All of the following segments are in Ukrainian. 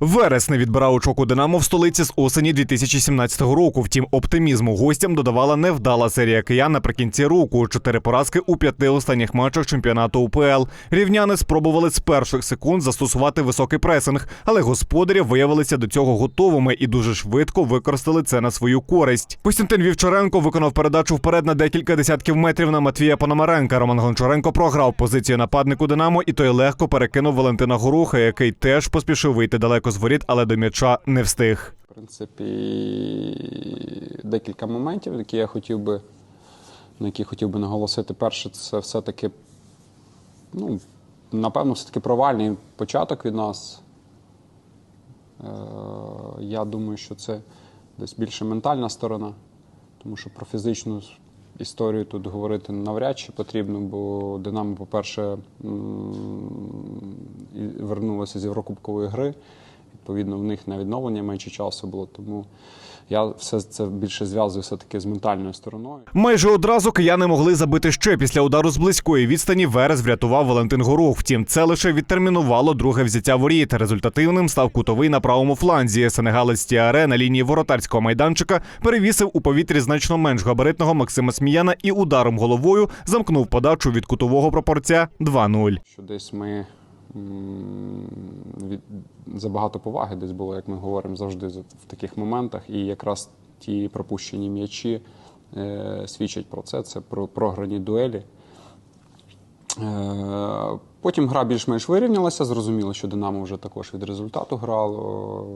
Верес не відбирав очок у Динамо в столиці з осені 2017 року. Втім, оптимізму гостям додавала невдала серія киян наприкінці року. Чотири поразки у п'яти останніх матчах чемпіонату УПЛ. Рівняни спробували з перших секунд застосувати високий пресинг, але господарі виявилися до цього готовими і дуже швидко використали це на свою користь. Костянтин Вівчаренко виконав передачу вперед на декілька десятків метрів на Матвія Пономаренка. Роман Гончаренко програв позицію нападнику Динамо, і той легко перекинув Валентина Горуха, який теж поспішив вийти далеко з воріт, але до м'яча не встиг. В принципі, декілька моментів, які я хотів би, на які хотів би наголосити. Перше, це все-таки, ну, напевно, все-таки провальний початок від нас. Е, я думаю, що це десь більше ментальна сторона, тому що про фізичну історію тут говорити навряд чи потрібно, бо Динамо, по-перше, вернулося з Єврокубкової гри. Відповідно, в них на відновлення менше часу було, тому я все це більше зв'язую все-таки з ментальною стороною. Майже одразу кияни могли забити ще після удару з близької відстані. Верес врятував Валентин Горух. Втім, це лише відтермінувало друге взяття воріт. Результативним став кутовий на правому фланзі. Сенегалець Тіаре на лінії воротарського майданчика перевісив у повітрі значно менш габаритного Максима Сміяна і ударом головою замкнув подачу від кутового пропорця 2-0. Що десь ми від, забагато поваги десь було, як ми говоримо завжди в таких моментах. І якраз ті пропущені м'ячі е, свідчать про це. Це про програні дуелі. Е, Потім гра більш-менш вирівнялася. Зрозуміло, що Динамо вже також від результату грало.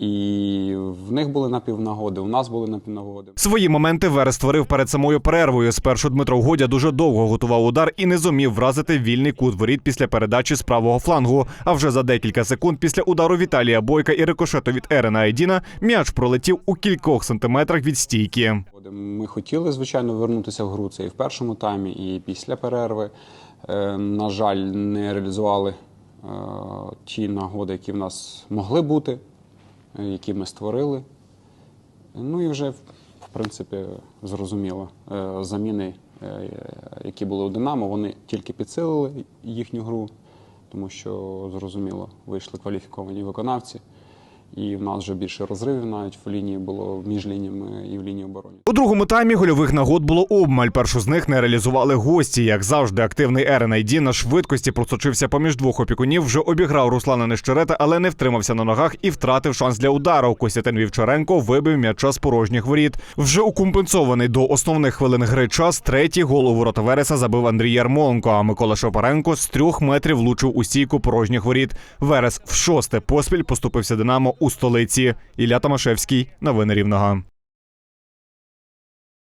І в них були напівнагоди, у нас були напівнагоди. Свої моменти Верес створив перед самою перервою. Спершу Дмитро Годя дуже довго готував удар і не зумів вразити вільний кут воріт після передачі з правого флангу. А вже за декілька секунд після удару Віталія Бойка і рикошету від Ерена Айдіна м'яч пролетів у кількох сантиметрах від стійки. Ми хотіли, звичайно, вернутися в гру це і в першому таймі, і після перерви. Е, На жаль, не реалізували е, ті нагоди, які в нас могли бути, які ми створили. Ну і вже, в принципі, зрозуміло, е, заміни, е, які були у Динамо, вони тільки підсилили їхню гру, тому що, зрозуміло, вийшли кваліфіковані виконавці. І в нас вже більше розривів навіть в лінії було між лініями і в лінії оборони. У другому таймі гольових нагод було обмаль. Першу з них не реалізували гості. Як завжди, активний Ерен Айді на швидкості просочився поміж двох опікунів. Вже обіграв Руслана Нещерета, але не втримався на ногах і втратив шанс для удару. Костянтин Вівчаренко вибив м'яча з порожніх воріт. Вже укомпенсований до основних хвилин гри час. Третій гол у ворота Вереса забив Андрій Ярмоленко. А Микола Шопаренко з трьох метрів влучив у стійку порожніх воріт. Верес в шосте поспіль поступився Динамо у столиці. Ілля Тамашевський. Новини Рівного.